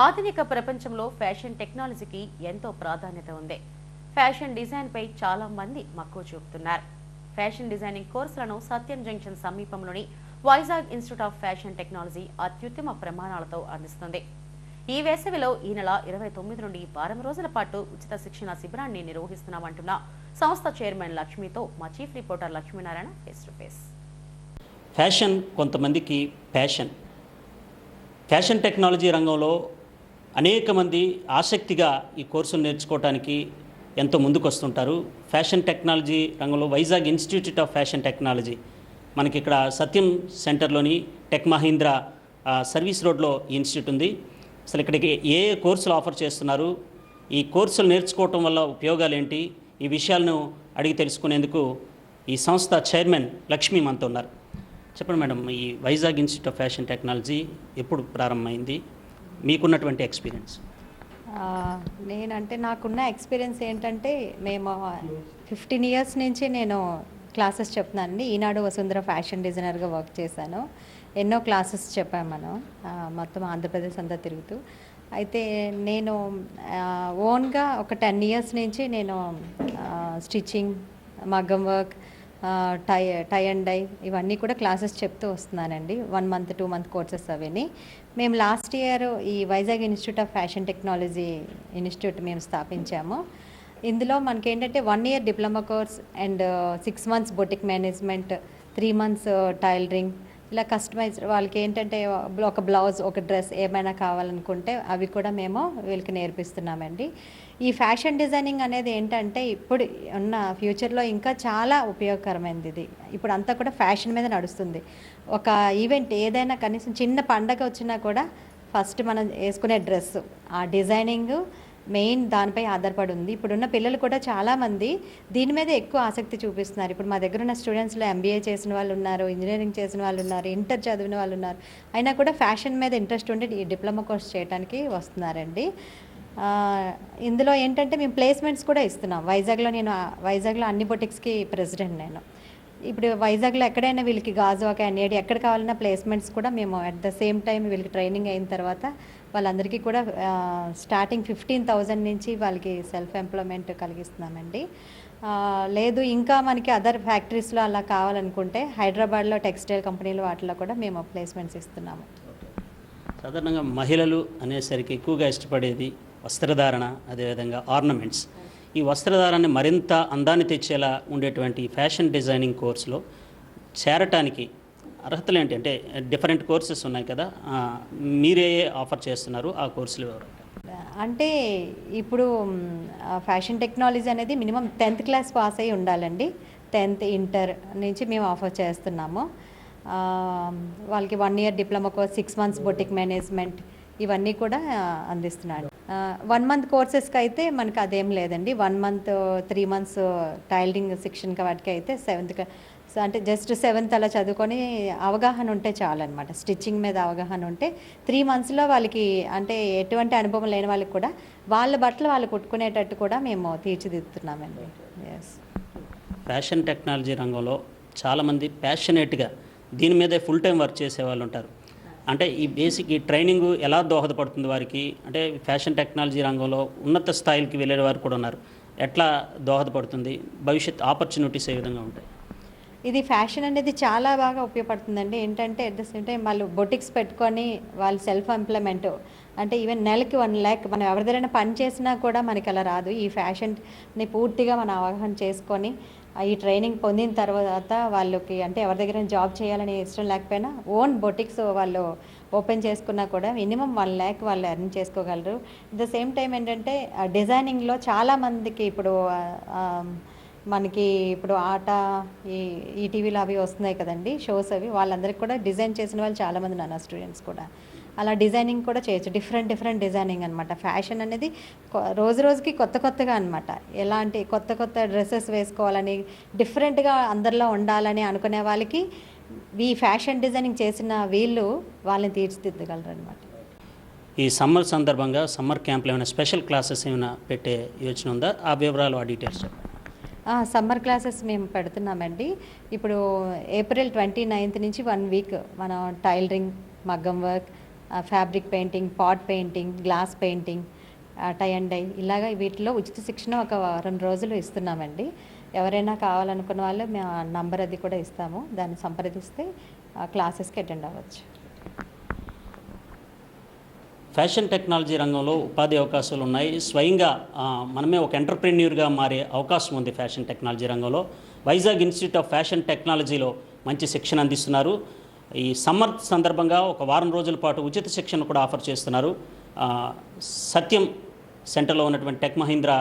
ఆధునిక ప్రపంచంలో ఫ్యాషన్ టెక్నాలజీకి ఎంతో ప్రాధాన్యత ఉంది. ఫ్యాషన్ డిజైన్పై చాలా మంది మక్కువ చూపుతున్నారు. ఫ్యాషన్ డిజైనింగ్ కోర్సులను సత్యం జంక్షన్ సమీపంలోని Vizag institute of fashion technology అత్యుత్తమ ప్రమాణాలతో అందిస్తుంది. ఈ వేసవిలో ఈ నెల ఇరవై తొమ్మిది నుండి వారం రోజుల పాటు ఉచిత శిక్షణ శిబిరాన్ని నిర్వహిస్తున్నామంటున్న సంస్థ చైర్మన్ లక్ష్మితో మా chief reporter Lakshminarayana face to face fashion కొంతమందికి ఫ్యాషన్ ఫ్యాషన్ టెక్నాలజీ రంగంలో అనేక మంది ఆసక్తిగా ఈ కోర్సును నేర్చుకోవడానికి ఎంతో ముందుకు వస్తుంటారు ఫ్యాషన్ టెక్నాలజీ రంగంలో Vizag institute of fashion technology మనకి ఇక్కడ సత్యం సెంటర్లోని టెక్ మహీంద్ర సర్వీస్ రోడ్లో ఈ ఇన్స్టిట్యూట్ ఉంది. అసలు ఇక్కడికి ఏ ఏ కోర్సులు ఆఫర్ చేస్తున్నారు? ఈ కోర్సులు నేర్చుకోవటం వల్ల ఉపయోగాలు ఏంటి ఈ విషయాలను అడిగి తెలుసుకునేందుకు ఈ సంస్థ చైర్మన్ లక్ష్మీ మనతో ఉన్నారు. చెప్పండి మేడం ఈ Vizag institute of fashion technology ఎప్పుడు ప్రారంభమైంది? మీకున్నటువంటి ఎక్స్పీరియన్స్ నేనంటే నాకున్న ఎక్స్పీరియన్స్ ఏంటంటే మేము ఫిఫ్టీన్ ఇయర్స్ నుంచి నేను క్లాసెస్ చెప్తున్నానండి. ఈనాడు వసుంధర ఫ్యాషన్ డిజైనర్గా వర్క్ చేశాను. ఎన్నో క్లాసెస్ చెప్పాము మనం. మొత్తం ఆంధ్రప్రదేశ్ అంతా తిరుగుతూ. అయితే నేను ఓన్గా ఒక టెన్ ఇయర్స్ నుంచి నేను స్టిచ్చింగ్ మగ్గం work tie tie and dye ఇవన్నీ కూడా క్లాసెస్ చెప్తూ వస్తున్నానండి. One month two month courses అవన్నీ. మేము లాస్ట్ ఇయర్ ఈ Vizag institute of fashion technology institute మేము స్థాపించాము. ఇందులో మనకి ఏంటంటే one year diploma course and six months boutique management three months tailoring ఇలా కస్టమైజ్ వాళ్ళకి ఏంటంటే ఒక బ్లౌజ్ ఒక డ్రెస్ ఏమైనా కావాలనుకుంటే అవి కూడా మేము వీళ్ళకి నేర్పిస్తున్నామండి. ఈ ఫ్యాషన్ డిజైనింగ్ అనేది ఏంటంటే ఇప్పుడు ఉన్న ఫ్యూచర్లో ఇంకా చాలా ఉపయోగకరమైనది ఇది. ఇప్పుడు అంతా కూడా ఫ్యాషన్ మీద నడుస్తుంది. ఒక ఈవెంట్ ఏదైనా కనీసం చిన్న పండగ వచ్చినా కూడా ఫస్ట్ మనం వేసుకునే డ్రెస్ ఆ డిజైనింగ్ మెయిన్ దానిపై ఆధారపడి ఉంది. ఇప్పుడున్న పిల్లలు కూడా చాలామంది దీని మీద ఎక్కువ ఆసక్తి చూపిస్తున్నారు. ఇప్పుడు మా దగ్గర ఉన్న స్టూడెంట్స్లో ఎంబీఏ చేసిన వాళ్ళు ఉన్నారు ఇంజనీరింగ్ చేసిన వాళ్ళు ఉన్నారు ఇంటర్ చదివిన వాళ్ళు ఉన్నారు. అయినా కూడా ఫ్యాషన్ మీద ఇంట్రెస్ట్ ఉండి ఈ డిప్లొమా కోర్స్ చేయడానికి వస్తున్నారండి. ఇందులో ఏంటంటే మేము ప్లేస్మెంట్స్ కూడా ఇస్తున్నాం. వైజాగ్లో నేను వైజాగ్లో అన్ని బొటిక్స్కి ప్రెసిడెంట్ నేను. ఇప్పుడు వైజాగ్లో ఎక్కడైనా వీళ్ళకి గాజువాక అనేది ఎక్కడ కావాలన్నా ప్లేస్మెంట్స్ కూడా మేము అట్ ద సేమ్ టైం వీళ్ళకి ట్రైనింగ్ అయిన తర్వాత వాళ్ళందరికీ కూడా స్టార్టింగ్ ఫిఫ్టీన్ థౌజండ్ నుంచి వాళ్ళకి సెల్ఫ్ ఎంప్లాయ్మెంట్ కలిగిస్తున్నామండి లేదు ఇంకా మనకి అదర్ ఫ్యాక్టరీస్లో అలా కావాలనుకుంటే హైదరాబాద్లో టెక్స్టైల్ కంపెనీలు వాటిలో కూడా మేము ప్లేస్మెంట్స్ ఇస్తున్నాము. సాధారణంగా మహిళలు అనేసరికి ఎక్కువగా ఇష్టపడేది వస్త్రధారణ అదేవిధంగా ఆర్నమెంట్స్ ఈ వస్త్రధారాన్ని మరింత అందాన్ని తెచ్చేలా ఉండేటువంటి ఫ్యాషన్ డిజైనింగ్ కోర్సులో చేరటానికి అర్హతలు ఏంటి? అంటే డిఫరెంట్ కోర్సెస్ ఉన్నాయి కదా మీరే ఆఫర్ చేస్తున్నారు ఆ కోర్సులు ఎవరు? అంటే ఇప్పుడు ఫ్యాషన్ టెక్నాలజీ అనేది మినిమం టెన్త్ క్లాస్ పాస్ అయి ఉండాలండి. టెన్త్ ఇంటర్ నుంచి మేము ఆఫర్ చేస్తున్నాము. వాళ్ళకి one year diploma course six months boutique management ఇవన్నీ కూడా ఆ, అందిస్తున్నాడు వన్ మంత్ కోర్సెస్కి అయితే మనకు అదేం లేదండి. One month three months tailoring శిక్షణకి వాటికి అయితే సెవెంత్ అంటే జస్ట్ సెవెంత్ అలా చదువుకొని అవగాహన ఉంటే చాలన్నమాట. స్టిచ్చింగ్ మీద అవగాహన ఉంటే త్రీ మంత్స్లో వాళ్ళకి అంటే ఎటువంటి అనుభవం లేని వాళ్ళకి కూడా వాళ్ళ బట్టలు వాళ్ళు కుట్టుకునేటట్టు కూడా మేము తీర్చిదిద్దుతున్నామండి. ఎస్ ఫ్యాషన్ టెక్నాలజీ రంగంలో చాలామంది ప్యాషనేట్గా దీని మీదే ఫుల్ టైం వర్క్ చేసే వాళ్ళు ఉంటారు. అంటే ఈ బేసిక్ ఈ ట్రైనింగ్ ఎలా దోహదపడుతుంది వారికి? అంటే ఫ్యాషన్ టెక్నాలజీ రంగంలో ఉన్నత స్థాయికి వెళ్ళే వారు కూడా ఉన్నారు. ఎట్లా దోహదపడుతుంది? భవిష్యత్ ఆపర్చునిటీస్ ఏ విధంగా ఉంటాయి? ఇది ఫ్యాషన్ అనేది చాలా బాగా ఉపయోగపడుతుందండి. ఏంటంటే అట్ ద సేమ్ టైం వాళ్ళు బొటిక్స్ పెట్టుకొని వాళ్ళు సెల్ఫ్ ఎంప్లాయ్మెంట్ అంటే ఈవెన్ నెలకి వన్ ల్యాక్ మనం ఎవరిదైనా పని చేసినా కూడా మనకి అలా రాదు. ఈ ఫ్యాషన్ని పూర్తిగా మనం అవగాహన చేసుకొని ఈ ట్రైనింగ్ పొందిన తర్వాత వాళ్ళకి అంటే ఎవరి దగ్గర జాబ్ చేయాలని ఇష్టం లేకపోయినా ఓన్ బొటిక్స్ వాళ్ళు ఓపెన్ చేసుకున్నా కూడా మినిమం వన్ ల్యాక్ వాళ్ళు ఎర్న్ చేసుకోగలరు. ద సేమ్ టైం ఏంటంటే డిజైనింగ్లో చాలామందికి ఇప్పుడు మనకి ఇప్పుడు ఆట ఈ ఈటీవీలు అవి వస్తున్నాయి కదండి షోస్ అవి. వాళ్ళందరికీ కూడా డిజైన్ చేసిన వాళ్ళు చాలామంది నా స్టూడెంట్స్ కూడా. అలా డిజైనింగ్ కూడా చేయొచ్చు. డిఫరెంట్ డిఫరెంట్ డిజైనింగ్ అనమాట ఫ్యాషన్ అనేది రోజు రోజుకి కొత్త కొత్తగా అనమాట ఎలాంటి కొత్త కొత్త డ్రెస్సెస్ వేసుకోవాలని డిఫరెంట్గా అందరిలో ఉండాలని అనుకునే వాళ్ళకి ఈ ఫ్యాషన్ డిజైనింగ్ చేసిన వీళ్ళు వాళ్ళని తీర్చిదిద్దగలరు అనమాట ఈ సమ్మర్ సందర్భంగా సమ్మర్ క్యాంప్లో ఏమైనా స్పెషల్ క్లాసెస్ ఏమైనా పెట్టే యోచన ఉందా? ఆ వివరాలు ఆ డీటెయిల్స్ సమ్మర్ క్లాసెస్ మేము పెడుతున్నామండి. ఇప్పుడు ఏప్రిల్ ట్వంటీ నైన్త్ నుంచి వన్ వీక్ మనం టైలరింగ్ మగ్గం work fabric painting pot painting glass painting tie and dye ఇలాగ వీటిలో ఉచిత శిక్షణ ఒక వారం రోజులు ఇస్తున్నామండి. ఎవరైనా కావాలనుకున్న వాళ్ళు మేము ఆ నంబర్ అది కూడా ఇస్తాము. దాన్ని సంప్రదిస్తే క్లాసెస్కి అటెండ్ అవ్వచ్చు. ఫ్యాషన్ టెక్నాలజీ రంగంలో ఉపాధి అవకాశాలు ఉన్నాయి. స్వయంగా మనమే ఒక ఎంటర్ప్రెన్యూర్గా మారే అవకాశం ఉంది ఫ్యాషన్ టెక్నాలజీ రంగంలో. వైజాగ్ ఇన్స్టిట్యూట్ ఆఫ్ ఫ్యాషన్ టెక్నాలజీలో మంచి శిక్షణ అందిస్తున్నారు. ఈ సమ్మర్ సందర్భంగా ఒక వారం రోజుల పాటు ఉచిత శిక్షణ కూడా ఆఫర్ చేస్తున్నారు. సత్యం సెంటర్లో ఉన్నటువంటి టెక్ మహీంద్ర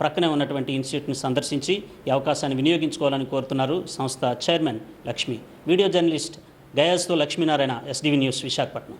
ప్రక్కనే ఉన్నటువంటి ఇన్స్టిట్యూట్ని సందర్శించి ఈ అవకాశాన్ని వినియోగించుకోవాలని కోరుతున్నారు సంస్థ చైర్మన్ లక్ష్మి. వీడియో జర్నలిస్ట్ గయాస్తో లక్ష్మీనారాయణ ఎస్డీవి న్యూస్ విశాఖపట్నం.